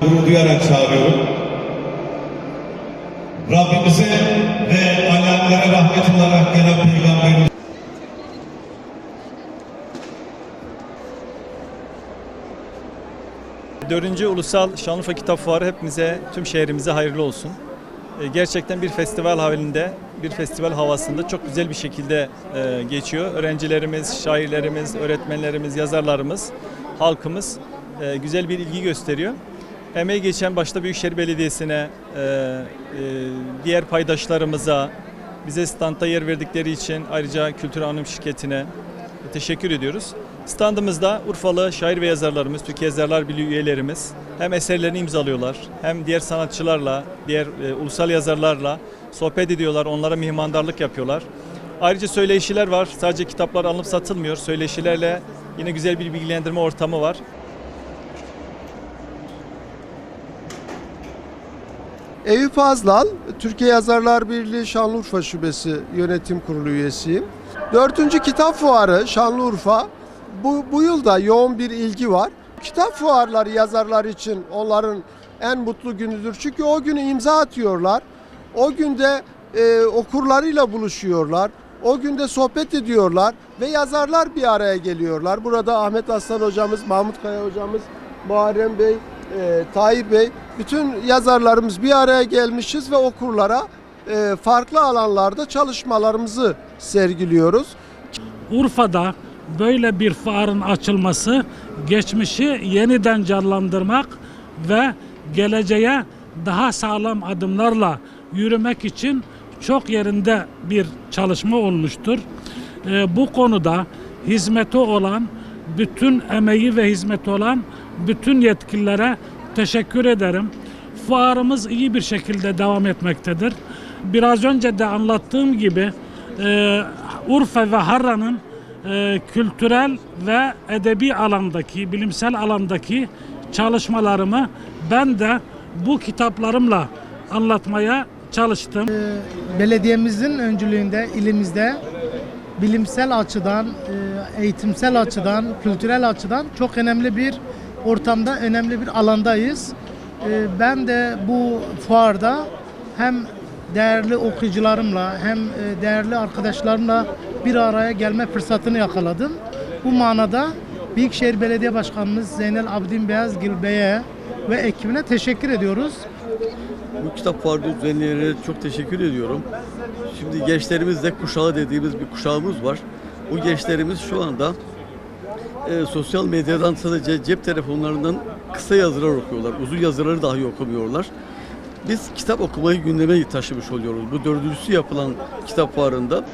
gurur duyarak çağırıyorum. Rabbimize ve alemlere rahmet olarak gelen Peygamberimiz Dördüncü Ulusal Şanlıurfa Kitap Fuarı hepimize, tüm şehrimize hayırlı olsun. E, Gerçekten bir festival halinde, bir festival havasında çok güzel bir şekilde e, geçiyor. Öğrencilerimiz, şairlerimiz, öğretmenlerimiz, yazarlarımız, halkımız e, güzel bir ilgi gösteriyor. Emeği geçen başta Büyükşehir Belediyesi'ne, e, e, diğer paydaşlarımıza, bize standa yer verdikleri için ayrıca Kültür Anonim Şirketi'ne teşekkür ediyoruz. Standımızda Urfalı şair ve yazarlarımız, Türkiye Yazarlar Birliği üyelerimiz hem eserlerini imzalıyorlar hem diğer sanatçılarla, diğer e, ulusal yazarlarla sohbet ediyorlar, onlara mihmandarlık yapıyorlar. Ayrıca söyleşiler var. Sadece kitaplar alınıp satılmıyor. Söyleşilerle yine güzel bir bilgilendirme ortamı var. Eyüp Azlal, Türkiye Yazarlar Birliği Şanlıurfa Şubesi Yönetim Kurulu üyesiyim. Dördüncü Kitap Fuarı Şanlıurfa. Bu, bu yılda yoğun bir ilgi var. Kitap fuarları yazarlar için onların en mutlu günüdür. Çünkü o günü imza atıyorlar. O günde e, okurlarıyla buluşuyorlar. O günde sohbet ediyorlar ve yazarlar bir araya geliyorlar. Burada Ahmet Aslan hocamız, Mahmut Kaya hocamız, Muharrem Bey, e, Tahir Bey, bütün yazarlarımız bir araya gelmişiz ve okurlara e, farklı alanlarda çalışmalarımızı sergiliyoruz. Urfa'da böyle bir fuarın açılması geçmişi yeniden canlandırmak ve geleceğe daha sağlam adımlarla yürümek için çok yerinde bir çalışma olmuştur. Ee, bu konuda hizmeti olan bütün emeği ve hizmeti olan bütün yetkililere teşekkür ederim. Fuarımız iyi bir şekilde devam etmektedir. Biraz önce de anlattığım gibi e, Urfa ve Harran'ın e, kültürel ve edebi alandaki, bilimsel alandaki çalışmalarımı ben de bu kitaplarımla anlatmaya çalıştım. belediyemizin öncülüğünde ilimizde bilimsel açıdan, e, eğitimsel açıdan, kültürel açıdan çok önemli bir ortamda, önemli bir alandayız. E, Ben de bu fuarda hem değerli okuyucularımla hem e, değerli arkadaşlarımla bir araya gelme fırsatını yakaladım. Bu manada Büyükşehir Belediye Başkanımız Zeynel Abidin Beyazgil Bey'e ve ekibine teşekkür ediyoruz. Bu kitap fuarı düzenleyenlere çok teşekkür ediyorum. Şimdi gençlerimizde kuşağı dediğimiz bir kuşağımız var. Bu gençlerimiz şu anda e, sosyal medyadan sadece cep telefonlarından kısa yazılar okuyorlar. Uzun yazıları dahi okumuyorlar. Biz kitap okumayı gündeme taşımış oluyoruz. Bu dördüncüsü yapılan kitap fuarında